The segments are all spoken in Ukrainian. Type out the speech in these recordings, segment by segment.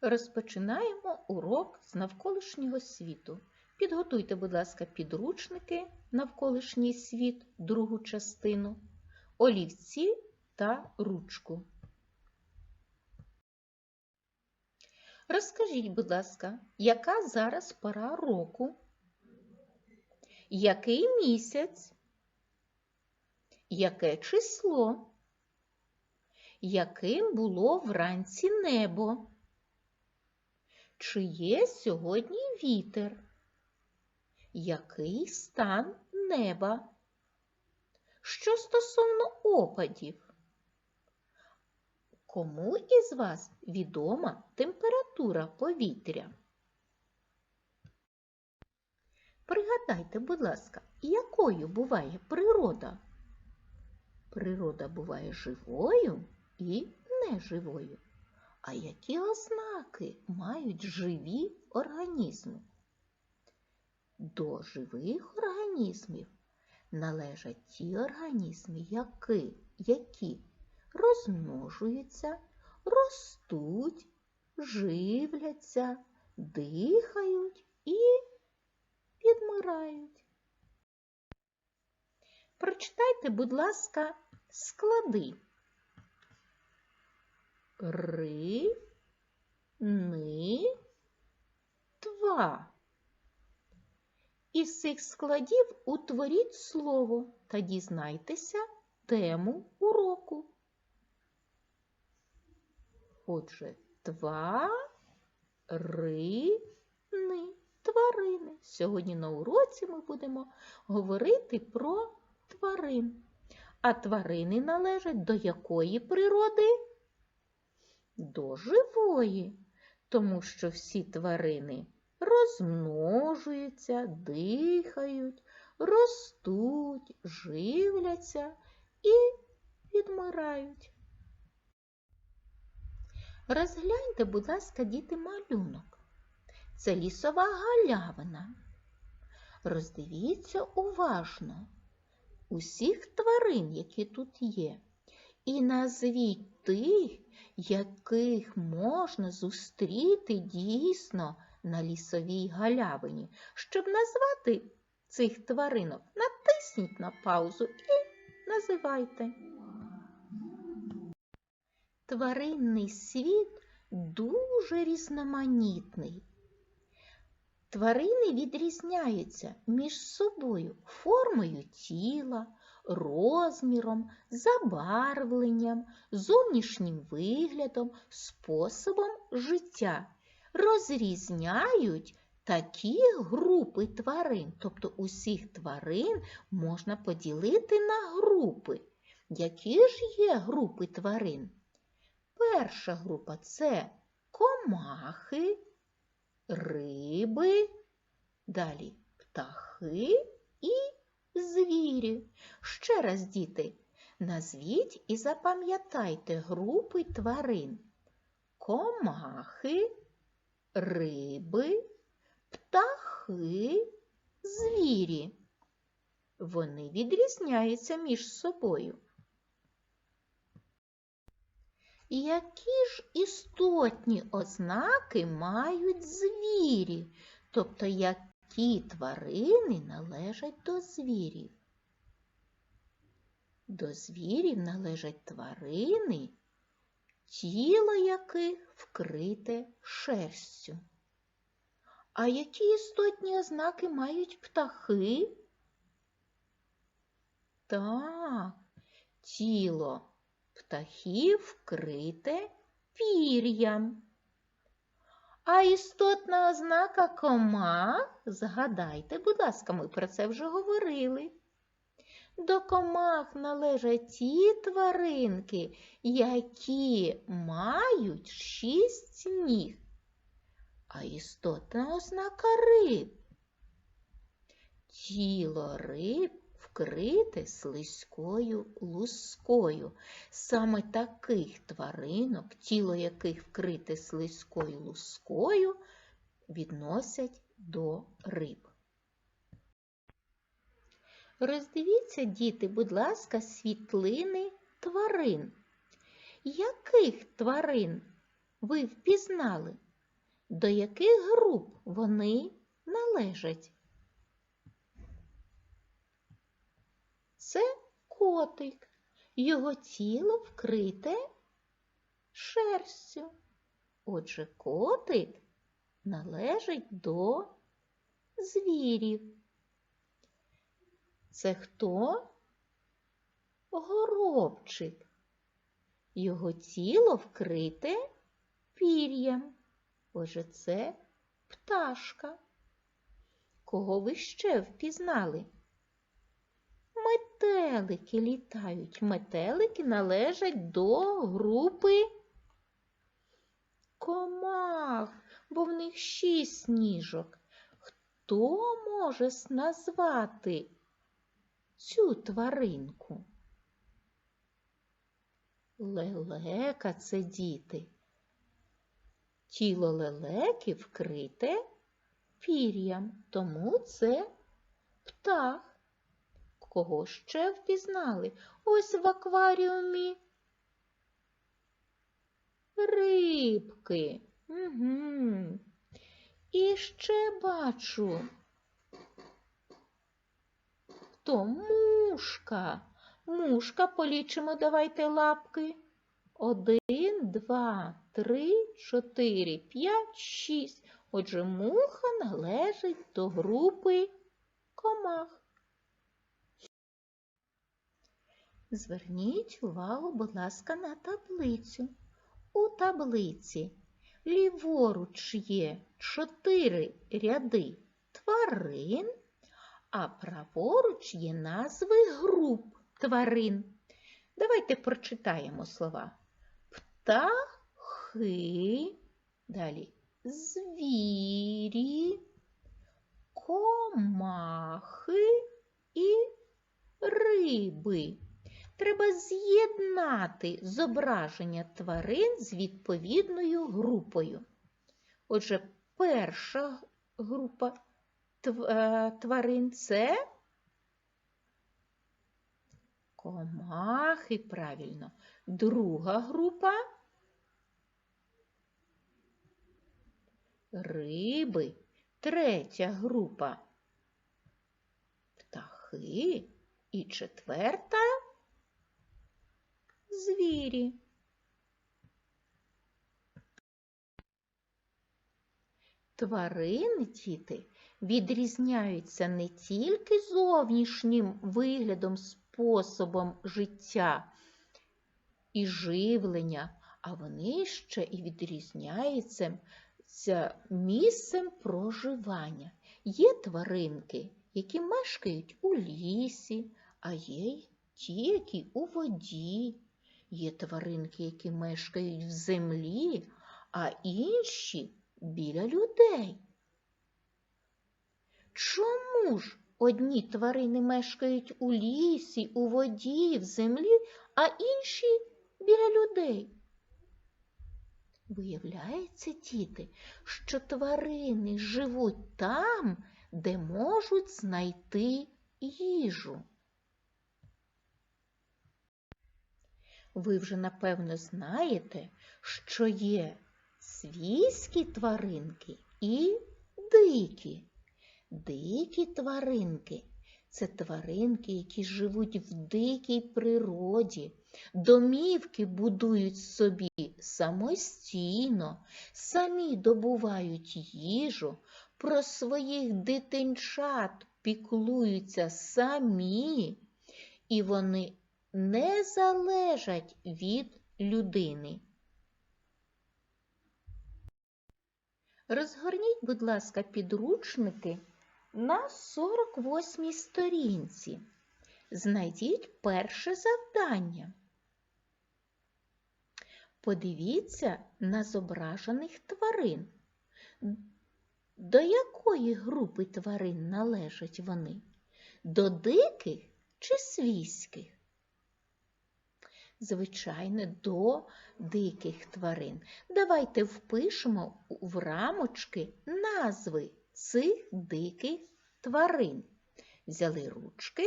Розпочинаємо урок з навколишнього світу. Підготуйте, будь ласка, підручники навколишній світ, другу частину, олівці та ручку. Розкажіть, будь ласка, яка зараз пора року? Який місяць? Яке число? Яким було вранці небо? Чи є сьогодні вітер? Який стан неба? Що стосовно опадів? Кому із вас відома температура повітря? Пригадайте, будь ласка, якою буває природа? Природа буває живою і неживою. А які ознаки мають живі організми? До живих організмів належать ті організми, які, які розмножуються, ростуть, живляться, дихають і відмирають. Прочитайте, будь ласка, склади. Ри, ни, два. Із цих складів утворіть слово та дізнайтеся тему уроку. Отже, два, ри, ни, тварини. Сьогодні на уроці ми будемо говорити про тварин. А тварини належать до якої природи? До живої, тому що всі тварини розмножуються, дихають, ростуть, живляться і відмирають. Розгляньте, будь ласка, діти малюнок. Це лісова галявина. Роздивіться уважно усіх тварин, які тут є, і назвіть тих, яких можна зустріти дійсно на лісовій галявині. Щоб назвати цих тваринок, натисніть на паузу і називайте. Тваринний світ дуже різноманітний. Тварини відрізняються між собою формою тіла, розміром, забарвленням, зовнішнім виглядом, способом життя. Розрізняють такі групи тварин, тобто усіх тварин можна поділити на групи. Які ж є групи тварин? Перша група це комахи, риби, далі птахи і звірі. Ще раз, діти, назвіть і запам'ятайте групи тварин. Комахи, риби, птахи, звірі. Вони відрізняються між собою. Які ж істотні ознаки мають звірі, тобто які тварини належать до звірів? До звірів належать тварини, тіло яких вкрите шерстю. А які істотні ознаки мають птахи? Так, тіло птахів вкрите пір'ям. А істотна ознака комах, згадайте, будь ласка, ми про це вже говорили. До комах належать ті тваринки, які мають шість ніг. А істотна ознака риб. Тіло риб вкрите слизькою лускою. Саме таких тваринок, тіло яких вкрите слизькою лускою, відносять до риб. Роздивіться, діти, будь ласка, світлини тварин. Яких тварин ви впізнали? До яких груп вони належать? Це котик. Його тіло вкрите шерстю. Отже, котик належить до звірів. Це хто? Горобчик. Його тіло вкрите пір'ям. Отже, це пташка. Кого ви ще впізнали? Метелики літають. Метелики належать до групи комах, бо в них шість ніжок. Хто може назвати цю тваринку? Лелека це діти. Тіло лелеки вкрите пір'ям, тому це птах. Кого ще впізнали? Ось в акваріумі рибки. Угу. І ще бачу. Хто мушка? Мушка, полічимо давайте лапки. Один, два, три, чотири, п'ять, шість. Отже, муха належить до групи комах. Зверніть увагу, будь ласка, на таблицю. У таблиці ліворуч є чотири ряди тварин, а праворуч є назви груп тварин. Давайте прочитаємо слова. Птахи, далі звірі, комахи і риби. Треба з'єднати зображення тварин з відповідною групою. Отже, перша група е, тварин це комахи, правильно. Друга група риби. Третя група птахи. І четверта звірі. Тварини, діти, відрізняються не тільки зовнішнім виглядом, способом життя і живлення, а вони ще і відрізняються ся місцем проживання. Є тваринки, які мешкають у лісі, а є ті, які у воді. Є тваринки, які мешкають в землі, а інші біля людей. Чому ж одні тварини мешкають у лісі, у воді, в землі, а інші біля людей? Виявляється, діти, що тварини живуть там, де можуть знайти їжу. Ви вже напевно знаєте, що є свійські тваринки і дикі. Дикі тваринки це тваринки, які живуть в дикій природі, домівки будують собі самостійно, самі добувають їжу, про своїх дитинчат піклуються самі, і вони не залежать від людини. Розгорніть, будь ласка, підручники на 48 сторінці. Знайдіть перше завдання. Подивіться на зображених тварин. До якої групи тварин належать вони? До диких чи свійських? Звичайно, до диких тварин. Давайте впишемо в рамочки назви цих диких тварин. Взяли ручки.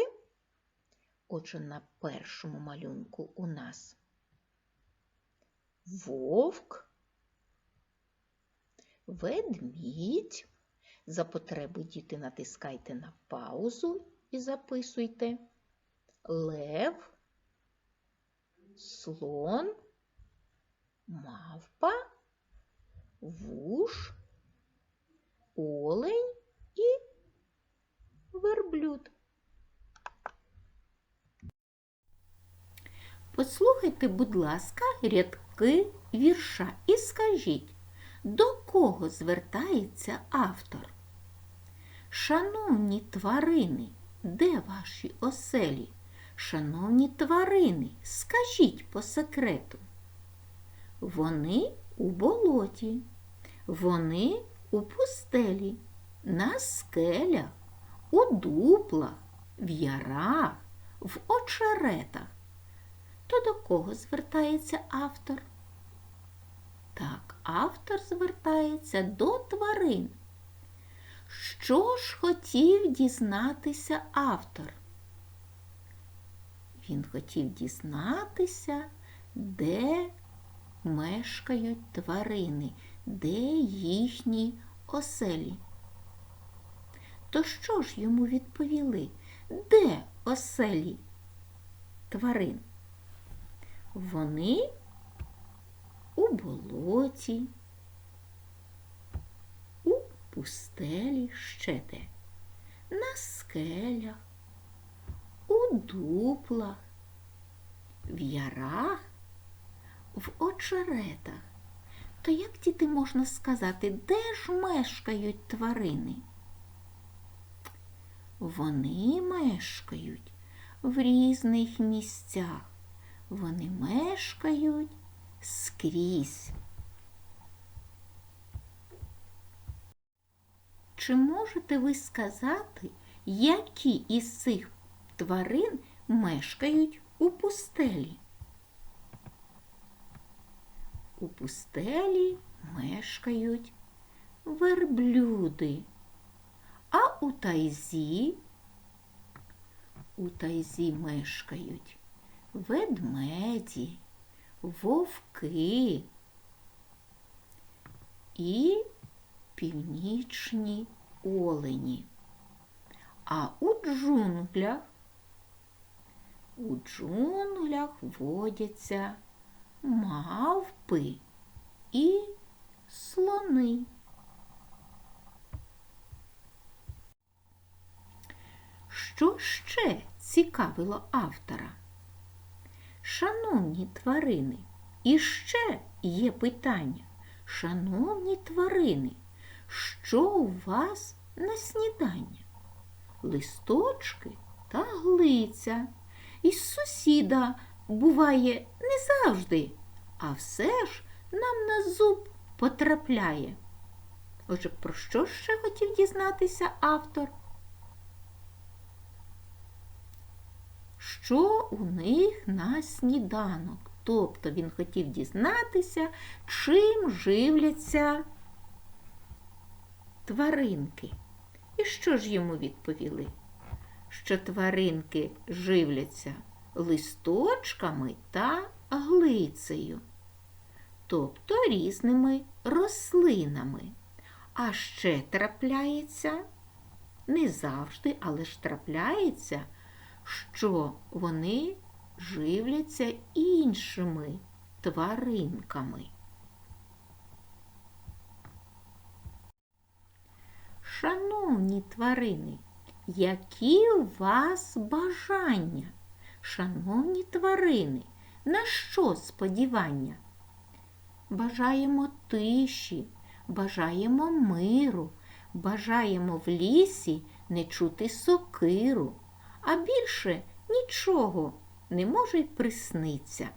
Отже, на першому малюнку у нас вовк, ведмідь. За потреби діти натискайте на паузу і записуйте. Лев, слон, мавпа, вуж, олень і верблюд. Послухайте, будь ласка, рядки вірша і скажіть, до кого звертається автор? Шановні тварини, де ваші оселі? Шановні тварини, скажіть по секрету. Вони у болоті, вони у пустелі, на скелях, у дуплах, в ярах, в очеретах. То до кого звертається автор? Так, автор звертається до тварин. Що ж хотів дізнатися автор? Він хотів дізнатися, де мешкають тварини, де їхні оселі. То що ж йому відповіли? Де оселі тварин? Вони у болоті, у пустелі ще де, на скелях, у дуплах, в ярах, в очеретах. То як діти можна сказати, де ж мешкають тварини? Вони мешкають в різних місцях. Вони мешкають скрізь. Чи можете ви сказати, які із цих тварин мешкають у пустелі? У пустелі мешкають верблюди, а у тайзі у тайзі мешкають ведмеді, вовки і північні олені. А у джунглях у джунглях водяться мавпи і слони. Що ще цікавило автора? Шановні тварини, і ще є питання. Шановні тварини, що у вас на снідання? Листочки та глиця. Із сусіда буває не завжди, а все ж нам на зуб потрапляє. Отже, про що ще хотів дізнатися автор? Що у них на сніданок? Тобто він хотів дізнатися, чим живляться тваринки. І що ж йому відповіли? Що тваринки живляться листочками та глицею, тобто різними рослинами. А ще трапляється, не завжди, але ж трапляється, що вони живляться іншими тваринками. Шановні тварини, які у вас бажання? Шановні тварини, на що сподівання? Бажаємо тиші, бажаємо миру, бажаємо в лісі не чути сокиру, а більше нічого не може й присниться.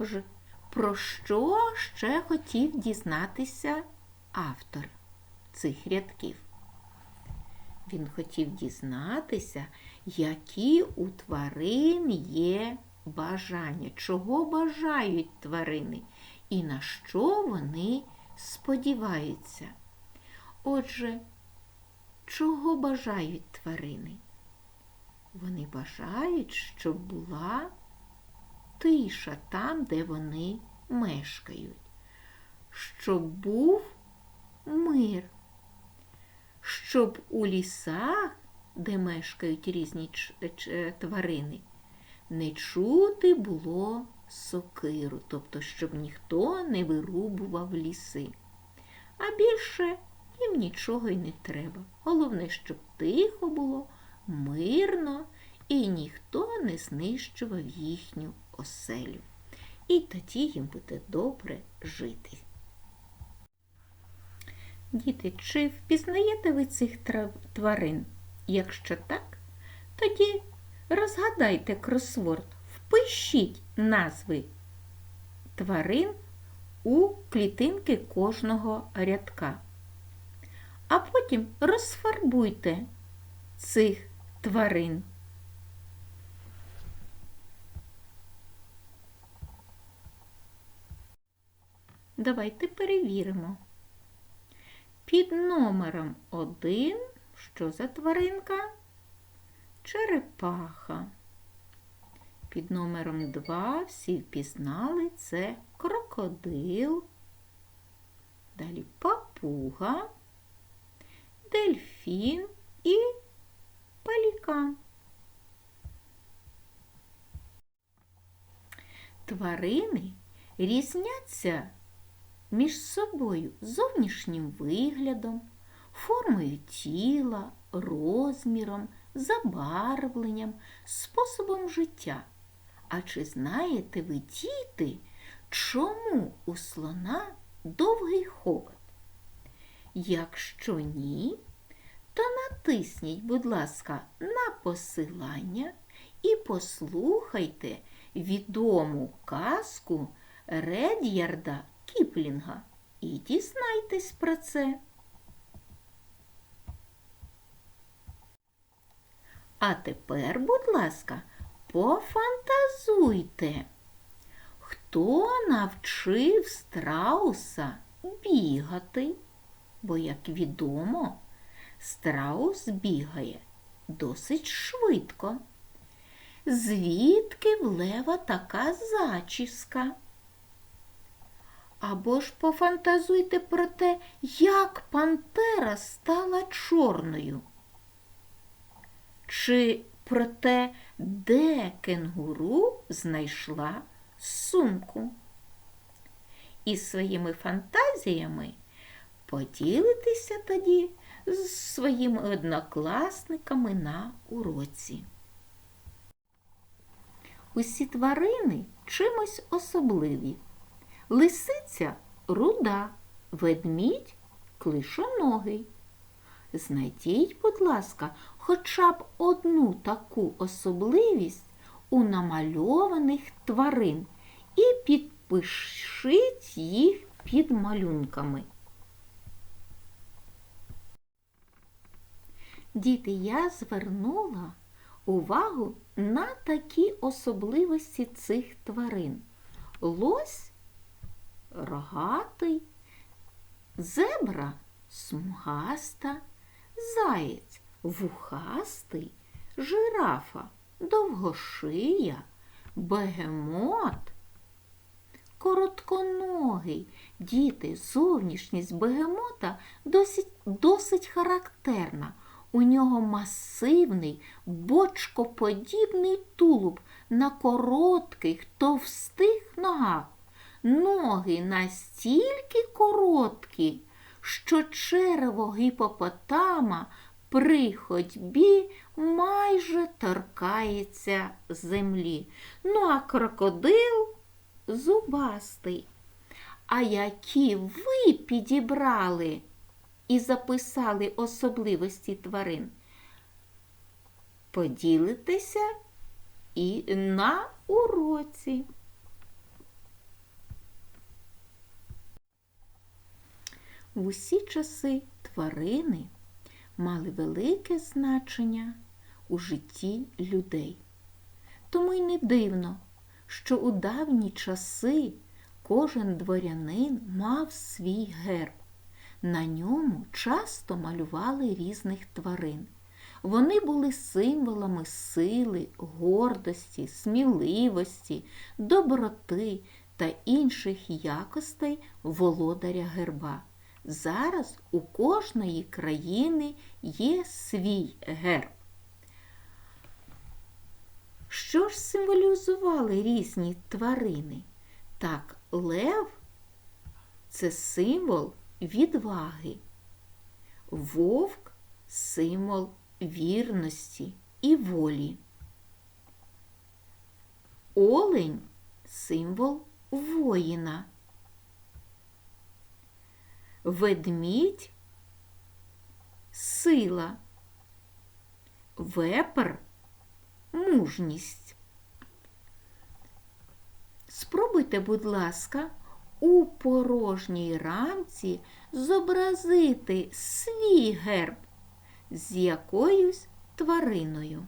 Ж, про що ще хотів дізнатися автор цих рядків? Він хотів дізнатися, які у тварин є бажання, чого бажають тварини і на що вони сподіваються. Отже, чого бажають тварини? Вони бажають, щоб була тиша там, де вони мешкають, щоб був мир, щоб у лісах, де мешкають різні ч- тварини, не чути було сокиру, тобто, щоб ніхто не вирубував ліси. А більше їм нічого й не треба. Головне, щоб тихо було, мирно і ніхто не знищував їхню оселю. І тоді їм буде добре жити. Діти, чи впізнаєте ви цих тварин? Якщо так, тоді розгадайте кросворд, впишіть назви тварин у клітинки кожного рядка. А потім розфарбуйте цих тварин. Давайте перевіримо. Під номером 1 що за тваринка? Черепаха. Під номером 2 всі впізнали це крокодил. Далі папуга, дельфін і пелікан. Тварини різняться між собою зовнішнім виглядом, формою тіла, розміром, забарвленням, способом життя. А чи знаєте ви, діти, чому у слона довгий хобот? Якщо ні, то натисніть, будь ласка, на посилання і послухайте відому казку Ред'ярда Кіплінга і дізнайтесь про це. А тепер, будь ласка, пофантазуйте, хто навчив страуса бігати? Бо, як відомо, страус бігає досить швидко. Звідки в лева така зачіска? Або ж пофантазуйте про те, як пантера стала чорною. Чи про те, де кенгуру знайшла сумку? І своїми фантазіями поділитися тоді з своїми однокласниками на уроці. Усі тварини чимось особливі. Лисиця руда, ведмідь клишоногий. Знайдіть, будь ласка, хоча б одну таку особливість у намальованих тварин і підпишіть їх під малюнками. Діти, я звернула увагу на такі особливості цих тварин. Лось рогатий, зебра смугаста, заєць вухастий, жирафа довгошия, бегемот, коротконогий. Діти, зовнішність бегемота досить, досить характерна. У нього масивний, бочкоподібний тулуб на коротких, товстих ногах. Ноги настільки короткі, що черево гіпопотама при ходьбі майже торкається землі. Ну, а крокодил зубастий. А які ви підібрали і записали особливості тварин? Поділитеся і на уроці. В усі часи тварини мали велике значення у житті людей. Тому й не дивно, що у давні часи кожен дворянин мав свій герб. На ньому часто малювали різних тварин. Вони були символами сили, гордості, сміливості, доброти та інших якостей володаря герба. Зараз у кожної країни є свій герб. Що ж символізували різні тварини? Так, лев це символ відваги, вовк символ вірності і волі. Олень символ воїна. Ведмідь сила. Вепр мужність. Спробуйте, будь ласка, у порожній рамці зобразити свій герб з якоюсь твариною.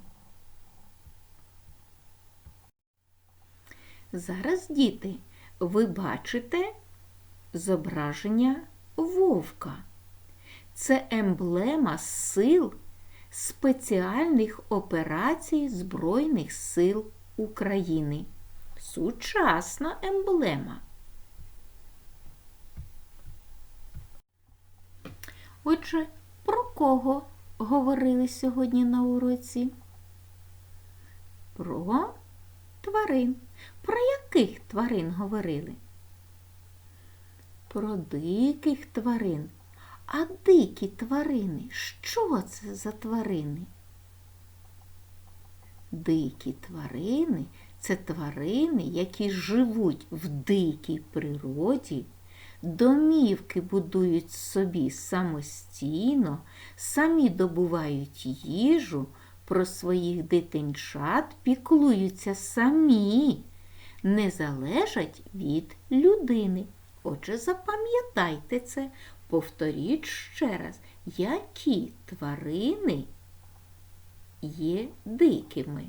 Зараз, діти, ви бачите зображення вовка. Це емблема сил спеціальних операцій Збройних сил України. Сучасна емблема. Отже, про кого говорили сьогодні на уроці? Про тварин. Про яких тварин говорили? Про диких тварин. А дикі тварини, що це за тварини? Дикі тварини це тварини, які живуть в дикій природі, домівки будують собі самостійно, самі добувають їжу, про своїх дитинчат піклуються самі, не залежать від людини. Отже, запам'ятайте це, повторіть ще раз, які тварини є дикими.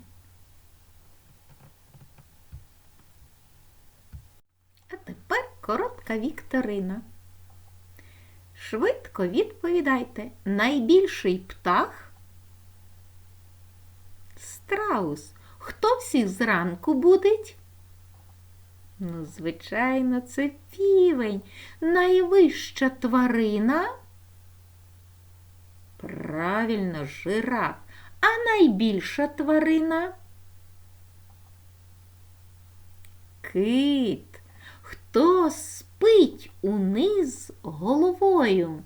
А тепер коротка вікторина. Швидко відповідайте, найбільший птах страус. Хто всіх зранку будить? Ну, звичайно, це півень, найвища тварина. Правильно, жираф. А найбільша тварина? Кит. Хто спить униз головою?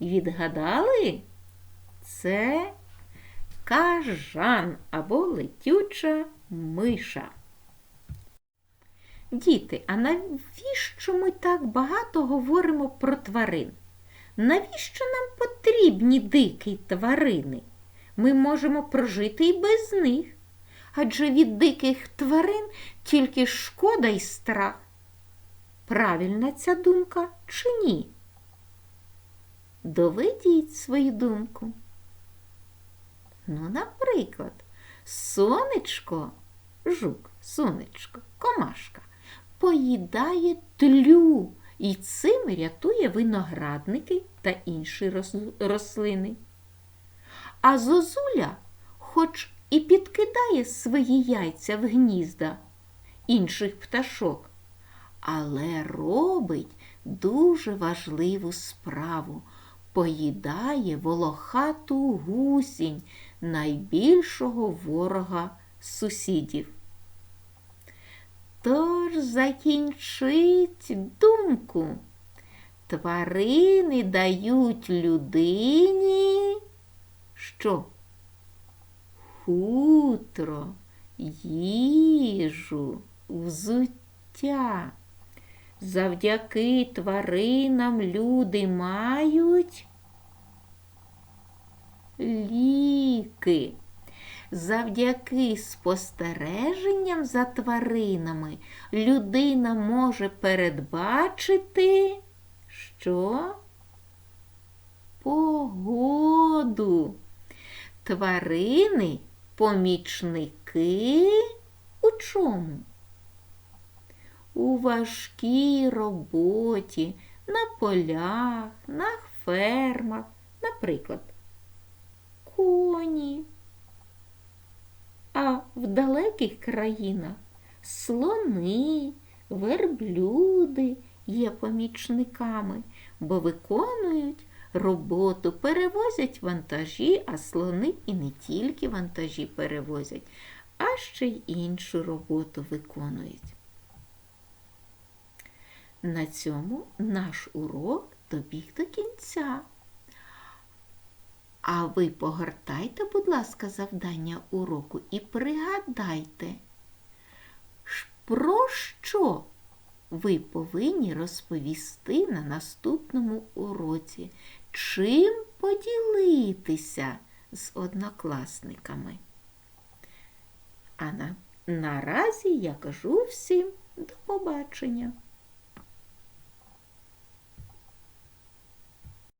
Відгадали? Це кажан або летюча миша. Діти, а навіщо ми так багато говоримо про тварин? Навіщо нам потрібні дикі тварини? Ми можемо прожити і без них. Адже від диких тварин тільки шкода й страх. Правильна ця думка чи ні? Доведіть свою думку. Ну, наприклад, сонечко, жук, сонечко, комашка поїдає тлю і цим рятує виноградники та інші рослини. А зозуля, хоч і підкидає свої яйця в гнізда інших пташок, але робить дуже важливу справу. Поїдає волохату гусінь найбільшого ворога сусідів. Тож закінчить думку. Тварини дають людині що? Хутро, їжу, взуття. Завдяки тваринам люди мають ліки. Завдяки спостереженням за тваринами людина може передбачити, що погоду. Тварини помічники у чому? У важкій роботі, на полях, на фермах, наприклад, коні. А в далеких країнах слони, верблюди, є помічниками, бо виконують роботу, перевозять вантажі, а слони і не тільки вантажі перевозять, а ще й іншу роботу виконують. На цьому наш урок добіг до кінця. А ви погортайте, будь ласка, завдання уроку і пригадайте, про що ви повинні розповісти на наступному уроці, чим поділитися з однокласниками. А на, наразі я кажу всім до побачення.